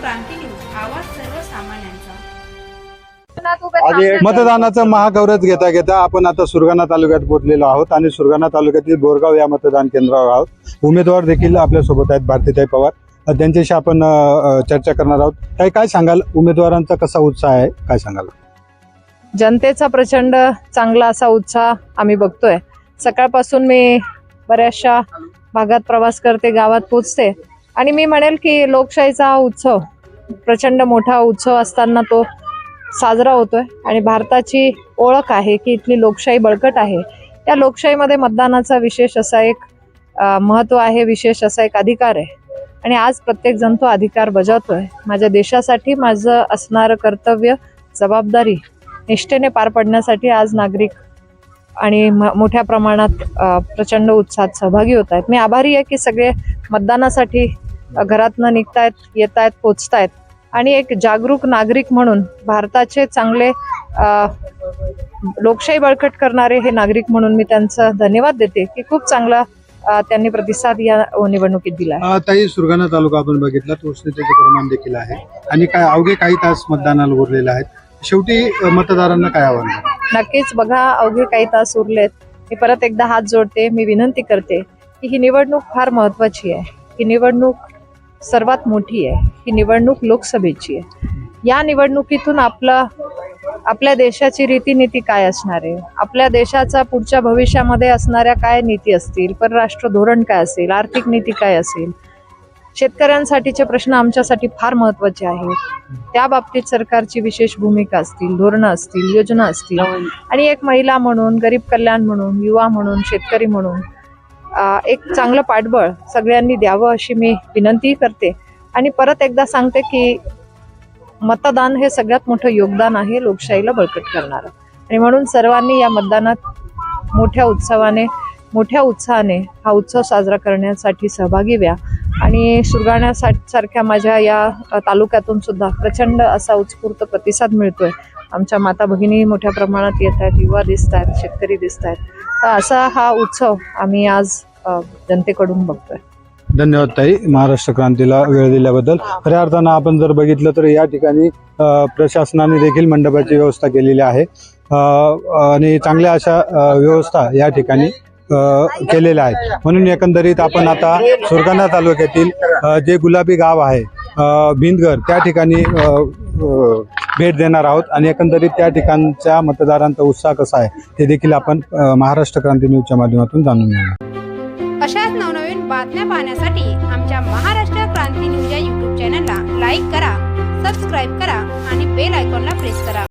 क्रांती news आवाज सर्वसामान्यांचा. मतदानाचं महाकवरेज घेता घेता आपण आता सुरगाणा तालुक्यात पोहोचलेलो आहोत आणि सुरगाणा तालुक्यातील बोरगाव या मतदान केंद्रावर आहोत. उमेदवार देखील आपल्यासोबत आहेत भारतीताई पवार. त्यांच्याशी आपण चर्चा करणार आहोत. काही काय सांगाल? उमेदवारांचा कसा उत्साह आहे? काय सांगाल? जनतेचा प्रचंड चांगला असा उत्साह आम्ही बघतोय. सकाळपासून मी बऱ्याचशा भागात प्रवास करते गावात पोचते आणि मी म्हणेल की लोकशाहीचा हा उत्सव प्रचंड मोठा उत्सव असताना तो साजरा होतोय. आणि भारताची ओळख आहे की इथली लोकशाही बळकट आहे. त्या लोकशाहीमध्ये मतदानाचा विशेष असा एक महत्त्व आहे विशेष असा एक अधिकार आहे. आणि आज प्रत्येक जण तो अधिकार बजावतोय. माझ्या देशासाठी माझं असणारं कर्तव्य जबाबदारी निष्ठेने पार पडण्यासाठी आज नागरिक आणि म- मोठ्या प्रमाणात प्रचंड उत्साहात सहभागी होत आहेत. मी आभारी आहे की सगळे मतदानासाठी घरातनं निघतायत येत आहेत पोचतायत. आणि एक जागरूक नागरिक म्हणून भारताचे चांगले लोकशाही बळकट करणारे हे नागरिक म्हणून मी त्यांचा धन्यवाद देते की खूप चांगला त्यांनी प्रतिसाद या निवडणुकीत दिला ताई सुरगाणा तालुका आपण बघितला तर उष्णतेचे प्रमाण देखील आहे. आणि काय अवघे काही तास मतदानाला उरलेले आहेत. शेवटी मतदारांना काय आव्हान? नक्कीच बघा अवघे काही तास उरलेत. मी परत एकदा हात जोडते मी विनंती करते की ही निवडणूक फार महत्वाची आहे. ही निवडणूक सर्वात मोठी आहे. ही निवडणूक लोकसभेची आहे. या निवडणुकीतून आपला आपल्या देशाची रीतिनीती काय असणार आहे? आपल्या देशाचा पुढच्या भविष्यामध्ये असणाऱ्या काय नीती असतील? परराष्ट्र धोरण काय असेल? आर्थिक नीती काय असेल? शेतकऱ्यांसाठीचे प्रश्न आमच्यासाठी फार महत्त्वाचे आहेत. त्या बाबतीत सरकारची विशेष भूमिका असतील धोरणं असतील योजना असतील. आणि एक महिला म्हणून गरीब कल्याण म्हणून युवा म्हणून शेतकरी म्हणून एक चांगलं पाठबळ सगळ्यांनी द्यावं अशी मी विनंती करते. आणि परत एकदा सांगते की मतदान हे सगळ्यात मोठं योगदान आहे लोकशाहीला बळकट करणारं. आणि म्हणून सर्वांनी या मतदानात मोठ्या उत्सवाने मोठ्या उत्साहाने हा उत्सव साजरा करण्यासाठी सहभागी व्या. आणि सुरगाण्यासा सारख्या माझ्या या तालुक्यातून सुद्धा प्रचंड असा उत्स्फूर्त प्रतिसाद मिळतोय. आमच्या माता भगिनी मोठ्या प्रमाणात येत आहेत युवा दिसत आहेत शेतकरी दिसत आहेत. तर असा हा उत्सव आम्ही आज जनतेकडून बघतोय. धन्यवाद ताई. महाराष्ट्र क्रांतीला वेळ दिल्याबद्दल. खऱ्या अर्थानं आपण जर बघितलं तर या ठिकाणी प्रशासनाने देखील मंडपाची व्यवस्था केलेली आहे. आणि चांगल्या अशा व्यवस्था या ठिकाणी केलेल्या आहेत. म्हणून एकंदरीत आपण आता सुरगाणा तालुक्यातील जे गुलाबी गाव आहे भिंदगर त्या ठिकाणी भेट देणार आहोत आणि एकंदरीत त्या ठिकाणच्या मतदारांचा उत्साह कसा आहे ते देखील आपण महाराष्ट्र क्रांती न्यूजच्या माध्यमातून जाणून घेणार अशाच नवनवीन बातम्या पाहण्यासाठी आमच्या महाराष्ट्र क्रांती न्यूज या युट्यूब चॅनलला लाईक करा सबस्क्राईब करा आणि बेल आयकॉनला प्रेस करा.